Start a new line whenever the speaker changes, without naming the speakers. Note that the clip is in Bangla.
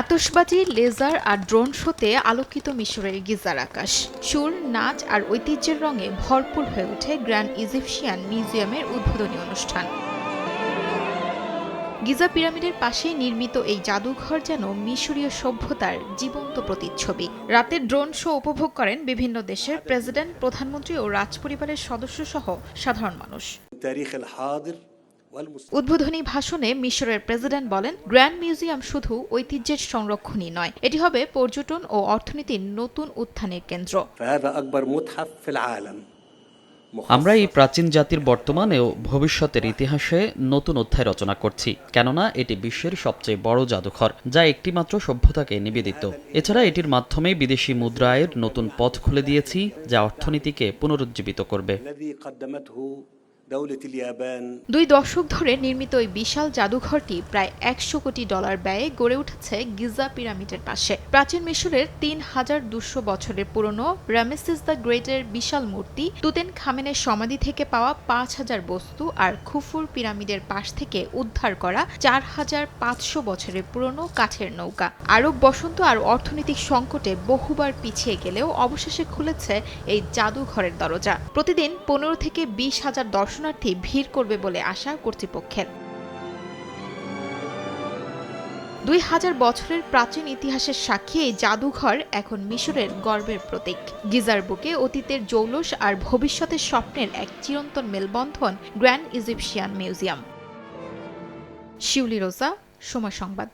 আতসবাজি লেজার আর ড্রোন শোতে আলোকিত মিশরের গিজার আকাশ। সুর, নাচ আর ঐতিহ্যের রঙে ভরপুর হয়ে ওঠে গ্র্যান্ড ইজিপশিয়ান মিউজিয়ামের উদ্বোধনী অনুষ্ঠান। গিজা পিরামিডের পাশে নির্মিত এই জাদুঘর যেন মিশরীয় সভ্যতার জীবন্ত প্রতিচ্ছবি। রাতে ড্রোন শো উপভোগ করেন বিভিন্ন দেশের প্রেসিডেন্ট, প্রধানমন্ত্রী ও রাজপরিবারের সদস্য সহ সাধারণ মানুষ। উদ্বোধনী ভাষণে মিশরের প্রেসিডেন্ট বলেন গ্র্যান্ড মিউজিয়াম শুধু ঐতিহ্যের সংরক্ষণই নয় এটি হবে পর্যটন ও অর্থনীতির নতুন উত্থানের কেন্দ্র।
আমরা এই প্রাচীন জাতির বর্তমান ও ভবিষ্যতের ইতিহাসে নতুন অধ্যায় রচনা করছি কেননা এটি বিশ্বের সবচেয়ে বড় জাদুঘর যা একটিমাত্র সভ্যতাকে নিবেদিত। এছাড়া এটির মাধ্যমে বিদেশি মুদ্রায়ের নতুন পথ খুলে দিয়েছি যা অর্থনীতিকে পুনরুজ্জীবিত করবে।
দুই দশক ধরে নির্মিত এই বিশাল জাদুঘরটি প্রায় একশো কোটি ডলার ব্যয়ে গড়ে উঠেছে গিজা পিরামিডের পাশে। প্রাচীন মিশরের তিন হাজার দুশো বছরের পুরনো রামেসিস দ্য গ্রেটের বিশাল মূর্তি তুতেন খামেনের সমাধি থেকে পাওয়া পাঁচ হাজার বস্তু আর খুফুর পিরামিডের পাশ থেকে উদ্ধার করা চার হাজার পাঁচশো বছরের পুরনো কাঠের নৌকা। আরব বসন্ত আর অর্থনৈতিক সংকটে বহুবার পিছিয়ে গেলেও অবশেষে খুলেছে এই জাদুঘরের দরজা। প্রতিদিন পনেরো থেকে বিশ হাজার দর্শক দর্শনার্থী ভিড় করবে বলে আশা কর্তৃপক্ষের। দুই হাজার বছরের প্রাচীন ইতিহাসের সাক্ষী এই জাদুঘর এখন মিশরের গর্বের প্রতীক। গিজার বুকে অতীতের জৌলস আর ভবিষ্যতের স্বপ্নের এক চিরন্তন মেলবন্ধন গ্র্যান্ড ইজিপশিয়ান মিউজিয়াম। শিউলি রোজা সময় সংবাদ।